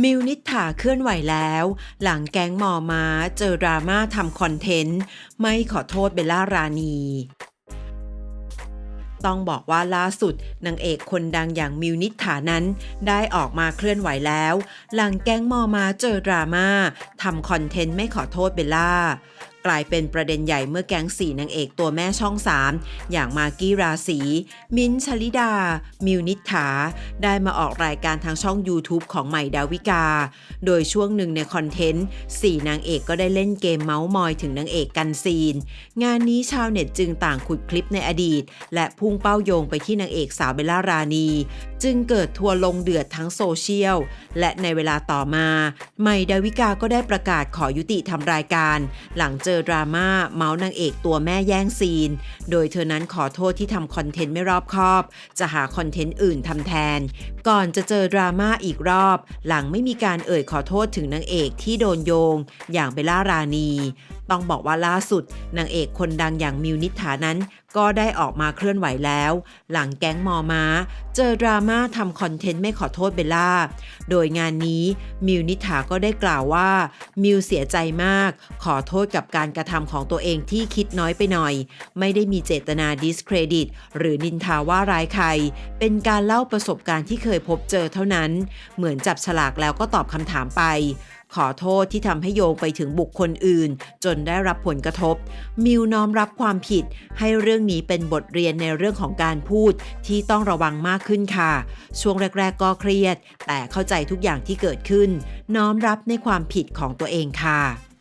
มิวนิษฐาเคลื่อนไหวแล้ว หลังแก๊งมอมาเจอดราม่าทำคอนเทนต์ ไม่ขอโทษเบลล่ารานีต้องบอกว่าล่าสุดนางเอกคนดังอย่างมิวนิษฐานั้น ได้ออกมาเคลื่อนไหวแล้ว หลังแก๊งมอมาเจอดราม่าทำคอนเทนต์ไม่ขอโทษเบลล่า กลายเป็นประเด็นใหญ่เมื่อแก๊งสี่นางเอกตัวแม่ช่อง 3 อย่างมากกี้ราศีมิ้นชลิดา มิวนิษฐา ได้มาออกรายการทางช่อง YouTube ของใหม่ดาวิกา โดยช่วงหนึ่งในคอนเทนต์สี่นางเอกก็ได้เล่นเกมเมาส์มอยถึงนางเอกกันซีน งานนี้ชาวเน็ตจึงต่างขุดคลิปในอดีต และพุ่งเป้าโยงไปที่นางเอกสาวเบลล่ารานี จึงเกิดทัวร์ลงเดือดทั้งโซเชียล และในเวลาต่อมาใหม่ดาวิกาก็ได้ประกาศขอยุติทำรายการ หลังเจอดราม่าเมาส์นางเอกตัวแม่แย่งซีน โดยเธอนั้นขอโทษที่ทำคอนเทนต์ไม่รอบคอบ จะหาคอนเทนต์อื่นทำแทน ก่อนจะเจอดราม่าอีกรอบ หลังไม่มีการเอ่ยขอโทษถึงนางเอกที่โดนโยง อย่างเบลล่ารานีต้องบอกว่าล่าสุดนางเอกคนดังอย่างมิวนิษฐานั้น ก็ได้ออกมาเคลื่อนไหวแล้ว หลังแก๊งมอมาเจอดราม่าทำคอนเทนต์ไม่ขอโทษเบลล่า โดยงานนี้มิวนิษฐาก็ได้กล่าวว่า มิวเสียใจมาก ขอโทษกับการกระทำของตัวเองที่คิดน้อยไปหน่อย ไม่ได้มีเจตนาดิสเครดิต หรือนินทาว่าร้ายใคร เป็นการเล่าประสบการณ์ที่เคยพบเจอเท่านั้น เหมือนจับฉลากแล้วก็ตอบคำถามไป ขอโทษที่ทำให้โยงไปถึงบุคคลอื่น จนได้รับผลกระทบ มิวน้อมรับความผิด ให้เรื่องนี้เป็นบทเรียนในเรื่องของการพูดที่ต้องระวังมากขึ้นค่ะ ช่วงแรก ๆ ก็เครียด แต่เข้าใจทุกอย่างที่เกิดขึ้น น้อมรับในความผิดของตัวเองค่ะ